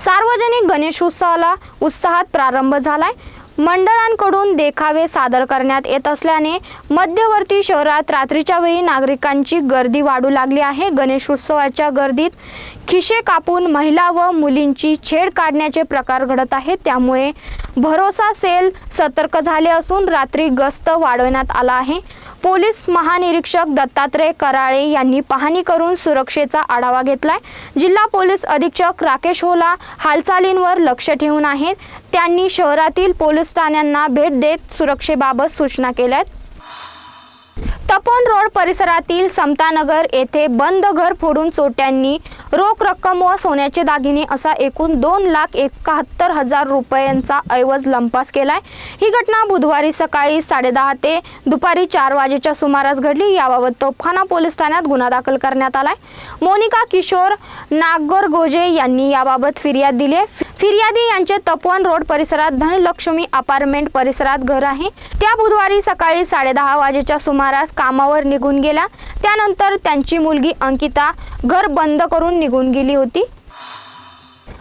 सार्वजनिक गणेशोत्सवाला उत्साहात प्रारंभ झालाय. मंडळांकडून देखावे सादर करण्यात येत असल्याने मध्यवर्ती शहरात रात्रीच्या वेळी नागरिकांची गर्दी वाढू लागली आहे. गणेशोत्सवाच्या गर्दीत खिशे कापून महिला व मुलींची छेड काढण्याचे प्रकार घडत आहेत. त्यामुळे भरोसा सेल सतर्क झाले असून रात्री गस्त वाढवण्यात आला आहे. पोलीस महानिरीक्षक दत्तात्रय कराळे यांनी पाहणी करून सुरक्षेचा आढावा घेतलाय. जिल्हा पोलीस अधीक्षक राकेश होला हालचालींवर लक्ष ठेवून आहेत. त्यांनी शहरातील पोलीस ठाण्यांना भेट देत सुरक्षेबाबत सूचना केल्या आहेत तपोन रोड परिसरातील समतानगर येथे बंद घर फोडून चोट्यांनी रोख रक्कम व सोन्याचे दागिने असा एकूण दोन लाख एकाहत्तर हजार रुपयांचा ऐवज लंपास केलाय. ही घटना बुधवारी सकाळी साडेदहा ते दुपारी चार वाजेच्या सुमारास घडली. याबाबत तोफखाना पोलीस ठाण्यात गुन्हा दाखल करण्यात आलाय. मोनिका किशोर नागोरगोजे यांनी याबाबत फिर्याद दिली आहे फिर्यादी यांचे तपोवन रोड परिसरात धनलक्ष्मी अपार्टमेंट परिसरात घर आहे. त्या बुधवारी सकाळी साडेदहा वाजेच्या सुमारास कामावर निघून गेला. त्यानंतर त्यांची मुलगी अंकिता घर बंद करून निघून गेली होती.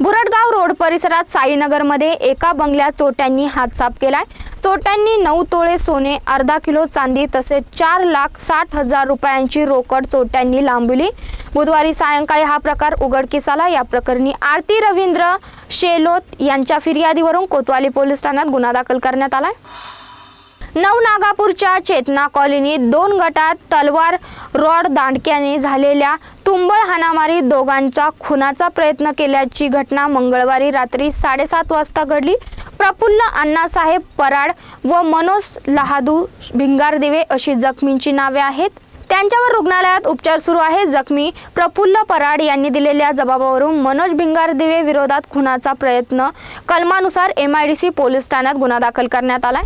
बुरटगाव रोड परिसरात साईनगरमध्ये एका बंगल्यात चोट्यांनी हातसाप केलाय. चोट्यांनी नऊ तोळे सोने अर्धा किलो चांदी तसेच चार लाख साठ हजार रुपयांची रोकड चोट्यांनी लांबवली. बुधवारी सायंकाळी हा प्रकार उघडकीस आला. या प्रकरणी आरती रवींद्र शेलोत यांच्या फिर्यादीवरून कोतवाली पोलीस ठाण्यात गुन्हा दाखल करण्यात आला नवनागापूरच्या चेतना कॉलनीत दोन गटात तलवार रॉड दांडक्याने झालेल्या तुंबळ हाणामारी दोघांचा खुनाचा प्रयत्न केल्याची घटना मंगळवारी रात्री साडेसात वाजता घडली. प्रफुल्ल अण्णासाहेब पराड व मनोज लहादू भिंगारदेवे अशी जखमींची नावे आहेत. त्यांच्यावर रुग्णालयात उपचार सुरू आहेत जखमी प्रफुल्ल पराड यांनी दिलेल्या जबाबावरून मनोज भिंगारदेवे विरोधात खुनाचा प्रयत्न कलमानुसार M I D C police ठाण्यात गुन्हा दाखल करण्यात आलाय.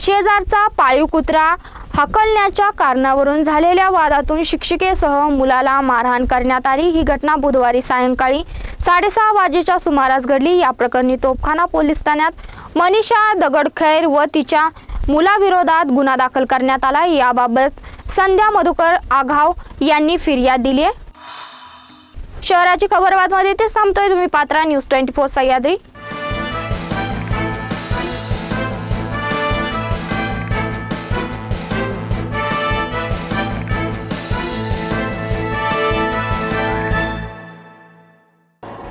शेजारचा पाळीव कुत्रा हकलण्याच्या कारणावरून झालेल्या वादातून शिक्षिकेसह मुलाला मारहाण करण्यात आली. ही घटना बुधवारी सायंकाळी साडेसहा वाजेच्या सुमारास घडली. या प्रकरणी तोफखाना पोलीस ठाण्यात मनीषा दगडखैर व तिच्या मुलाविरोधात गुन्हा दाखल करण्यात आला. याबाबत संध्या मधुकर आघाव यांनी फिर्याद दिली आहे. शहराची खबर बातमध्ये तेच थांबतोय. तुम्ही पात्रा न्यूज ट्वेंटी फोर सह्याद्री.